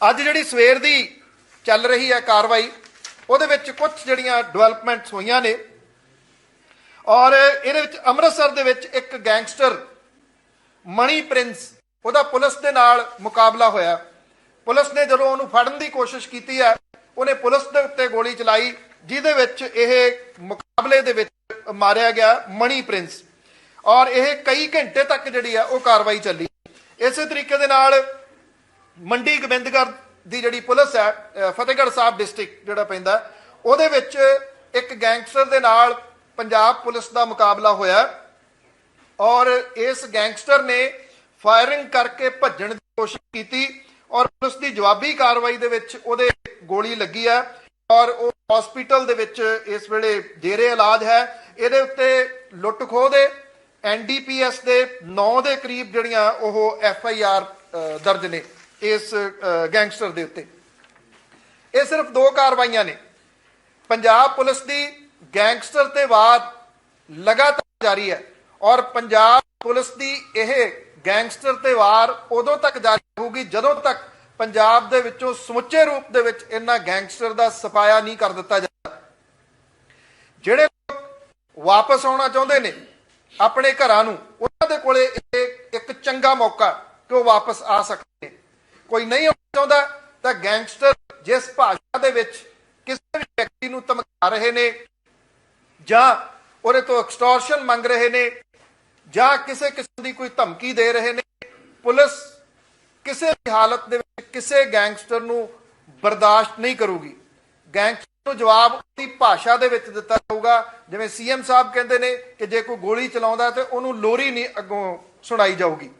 ਅੱਜ ਜਿਹੜੀ ਸਵੇਰ ਦੀ ਚੱਲ ਰਹੀ ਹੈ ਕਾਰਵਾਈ, ਉਹਦੇ ਵਿੱਚ ਕੁਝ ਜਿਹੜੀਆਂ ਡਿਵੈਲਪਮੈਂਟਸ ਹੋਈਆਂ ਨੇ। ਔਰ ਇਹਦੇ ਵਿੱਚ ਅੰਮ੍ਰਿਤਸਰ ਦੇ ਵਿੱਚ ਇੱਕ ਗੈਂਗਸਟਰ ਮਣੀ ਪ੍ਰਿੰਸ, ਉਹਦਾ ਪੁਲਿਸ ਦੇ ਨਾਲ ਮੁਕਾਬਲਾ ਹੋਇਆ। ਪੁਲਿਸ ਨੇ ਜਦੋਂ ਉਹਨੂੰ ਫੜਨ ਦੀ ਕੋਸ਼ਿਸ਼ ਕੀਤੀ ਹੈ, ਉਹਨੇ ਪੁਲਿਸ ਦੇ ਉੱਤੇ ਗੋਲੀ ਚਲਾਈ, ਜਿਹਦੇ ਵਿੱਚ ਇਹ ਮੁਕਾਬਲੇ ਦੇ ਵਿੱਚ ਮਾਰਿਆ ਗਿਆ ਮਣੀ ਪ੍ਰਿੰਸ। ਔਰ ਇਹ ਕਈ ਘੰਟੇ ਤੱਕ ਜਿਹੜੀ ਆ ਉਹ ਕਾਰਵਾਈ ਚੱਲੀ। ਇਸੇ ਤਰੀਕੇ ਦੇ ਨਾਲ ਮੰਡੀ ਗੋਬਿੰਦਗੜ੍ਹ ਦੀ ਜਿਹੜੀ ਪੁਲਿਸ ਹੈ ਫਤਿਹਗੜ੍ਹ ਸਾਹਿਬ ਡਿਸਟ੍ਰਿਕਟ ਜਿਹੜਾ ਪੈਂਦਾ, ਉਹਦੇ ਵਿੱਚ ਇੱਕ ਗੈਂਗਸਟਰ ਦੇ ਨਾਲ ਪੰਜਾਬ ਪੁਲਿਸ ਦਾ ਮੁਕਾਬਲਾ ਹੋਇਆ ਔਰ ਇਸ ਗੈਂਗਸਟਰ ਨੇ ਫਾਇਰਿੰਗ ਕਰਕੇ ਭੱਜਣ ਦੀ ਕੋਸ਼ਿਸ਼ ਕੀਤੀ ਔਰ ਪੁਲਿਸ ਦੀ ਜਵਾਬੀ ਕਾਰਵਾਈ ਦੇ ਵਿੱਚ ਉਹਦੇ ਗੋਲੀ ਲੱਗੀ ਹੈ ਔਰ ਉਹ ਹਸਪੀਟਲ ਦੇ ਵਿੱਚ ਇਸ ਵੇਲੇ ਜੇਰੇ ਇਲਾਜ ਹੈ। ਇਹਦੇ ਉੱਤੇ ਲੁੱਟ ਖੋਹ ਦੇ ਐਨਡੀਪੀਐਸ ਦੇ 9 ਦੇ ਕਰੀਬ ਜਿਹੜੀਆਂ ਉਹ ਐਫ ਆਈ ਆਰ ਦਰਜ ਨੇ। ਇਸ ਗੈਂਗਸਟਰ ਦੇ ਉੱਤੇ। ਇਹ ਸਿਰਫ ਦੋ ਕਾਰਵਾਈਆਂ ਨੇ। ਪੰਜਾਬ ਪੁਲਿਸ ਦੀ ਗੈਂਗਸਟਰ ਤੇ ਵਾਰ ਲਗਾਤਾਰ ਜਾਰੀ ਹੈ ਔਰ ਪੰਜਾਬ ਪੁਲਿਸ ਦੀ ਇਹ ਗੈਂਗਸਟਰ ਤੇ ਵਾਰ ਉਦੋਂ ਤੱਕ ਜਾਰੀ ਰਹੂਗੀ ਜਦੋਂ ਤੱਕ ਪੰਜਾਬ ਦੇ ਵਿੱਚੋਂ ਸਮੁੱਚੇ ਰੂਪ ਦੇ ਵਿੱਚ ਇਹਨਾਂ ਗੈਂਗਸਟਰ ਦਾ ਸਫਾਇਆ ਨਹੀਂ ਕਰ ਦਿੱਤਾ ਜਾਂਦਾ ਜਿਹੜੇ ਲੋਕ ਵਾਪਸ ਆਉਣਾ ਚਾਹੁੰਦੇ ਨੇ ਆਪਣੇ ਘਰਾਂ ਨੂੰ, ਉਹਨਾਂ ਦੇ ਕੋਲੇ ਇਹ ਇੱਕ ਚੰਗਾ ਮੌਕਾ ਕਿ ਉਹ ਵਾਪਸ ਆ ਸਕਣ। ਕੋਈ ਨਹੀਂ ਆਉਣਾ ਚਾਹੁੰਦਾ ਤਾਂ ਗੈਂਗਸਟਰ ਜਿਸ ਭਾਸ਼ਾ ਦੇ ਵਿੱਚ ਕਿਸੇ ਵੀ ਵਿਅਕਤੀ ਨੂੰ ਧਮਕਾ ਰਹੇ ਨੇ, ਜਾਂ ਉਹਦੇ ਤੋਂ ਐਕਸਟੋਰਸ਼ਨ ਮੰਗ ਰਹੇ ਨੇ, ਜਾਂ ਕਿਸੇ ਕਿਸਮ ਦੀ ਕੋਈ ਧਮਕੀ ਦੇ ਰਹੇ ਨੇ, ਪੁਲਿਸ ਕਿਸੇ ਵੀ ਹਾਲਤ ਦੇ ਵਿੱਚ ਕਿਸੇ ਗੈਂਗਸਟਰ ਨੂੰ ਬਰਦਾਸ਼ਤ ਨਹੀਂ ਕਰੂਗੀ। ਗੈਂਗਸਟਰ ਨੂੰ ਜਵਾਬ ਉਹਦੀ ਭਾਸ਼ਾ ਦੇ ਵਿੱਚ ਦਿੱਤਾ ਜਾਊਗਾ, ਜਿਵੇਂ ਸੀਐਮ ਸਾਹਿਬ ਕਹਿੰਦੇ ਨੇ ਕਿ ਜੇ ਕੋਈ ਗੋਲੀ ਚਲਾਉਂਦਾ ਤੇ ਉਹਨੂੰ ਲੋਰੀ ਨਹੀਂ ਅੱਗੋਂ ਸੁਣਾਈ ਜਾਊਗੀ।